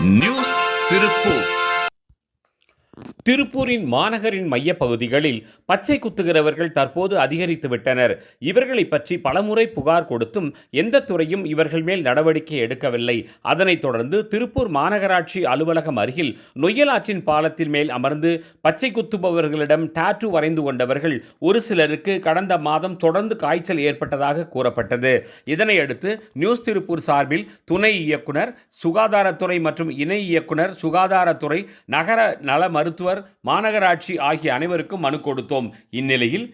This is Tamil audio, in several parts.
நியூஸ் திருப்பூர் திருப்பூரின் மாநகரின் மையப்பகுதிகளில் பச்சை குத்துகிறவர்கள் தற்போது அதிகரித்து விட்டனர் இவர்களை பற்றி பலமுறை புகார் கொடுத்தும் எந்த துறையும் இவர்கள் மேல் நடவடிக்கை எடுக்கவில்லை. அதனைத் தொடர்ந்து திருப்பூர் மாநகராட்சி அலுவலகம் அருகில் நொய்யலாற்றின் பாலத்தின் மேல் அமர்ந்து பச்சை குத்துபவர்களிடம் டாட்டூ வரைந்து கொண்டவர்கள் ஒரு சிலருக்கு கடந்த மாதம் தொடர்ந்து காய்ச்சல் ஏற்பட்டதாக கூறப்பட்டது. இதனையடுத்து நியூஸ் திருப்பூர் சார்பில் துணை இயக்குனர் சுகாதாரத்துறை மற்றும் இணை இயக்குனர் சுகாதாரத்துறை நகர நல மருத்துவர் மாநகராட்சி ஆகிய அனைவருக்கும் மனு கொடுத்தோம். இந்நிலையில்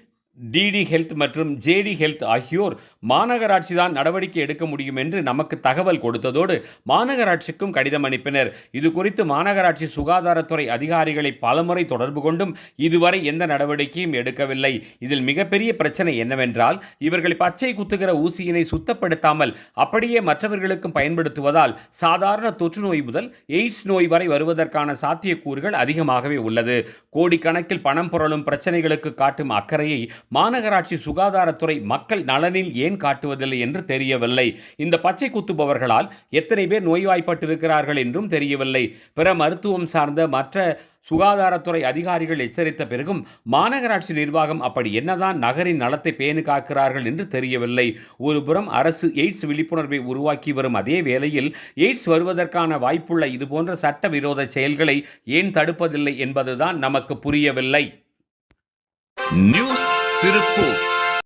டிடி ஹெல்த் மற்றும் ஜேடி ஹெல்த் ஆகியோர் மாநகராட்சி தான் நடவடிக்கை எடுக்க முடியும் என்று நமக்கு தகவல் கொடுத்ததோடு மாநகராட்சிக்கும் கடிதம் அனுப்பினர். இது குறித்து மாநகராட்சி சுகாதாரத்துறை அதிகாரிகளை பலமுறை தொடர்பு கொண்டும் இதுவரை எந்த நடவடிக்கையும் எடுக்கவில்லை. இதில் மிகப்பெரிய பிரச்சனை என்னவென்றால் இவர்கள் பச்சை குத்துகிற ஊசியினை சுத்தப்படுத்தாமல் அப்படியே மற்றவர்களுக்கும் பயன்படுத்துவதால் சாதாரண தொற்று நோய் முதல் எய்ட்ஸ் நோய் வரை வருவதற்கான சாத்தியக்கூறுகள் அதிகமாகவே உள்ளது. கோடிக்கணக்கில் பணம் புரளும் பிரச்சனைகளுக்கு காட்டும் அக்கறையை மாநகராட்சி சுகாதாரத்துறை மக்கள் நலனில் ஏன் காட்டுவதில்லை என்று தெரியவில்லை. இந்த பச்சை குத்துபவர்களால் எத்தனை பேர் நோய்வாய்ப்பட்டிருக்கிறார்கள் என்றும் தெரியவில்லை. பிற மருத்துவம் சார்ந்த மற்ற சுகாதாரத்துறை அதிகாரிகள் எச்சரித்த பிறகும் மாநகராட்சி நிர்வாகம் அப்படி என்னதான் நகரின் நலத்தை பேணு காக்கிறார்கள் என்று தெரியவில்லை. ஒருபுறம் அரசு எய்ட்ஸ் விழிப்புணர்வை உருவாக்கி வரும் அதே வேளையில் எய்ட்ஸ் வருவதற்கான வாய்ப்புள்ள இதுபோன்ற சட்டவிரோத செயல்களை ஏன் தடுப்பதில்லை என்பதுதான் நமக்கு புரியவில்லை. நியூஸ் திருப்பூர்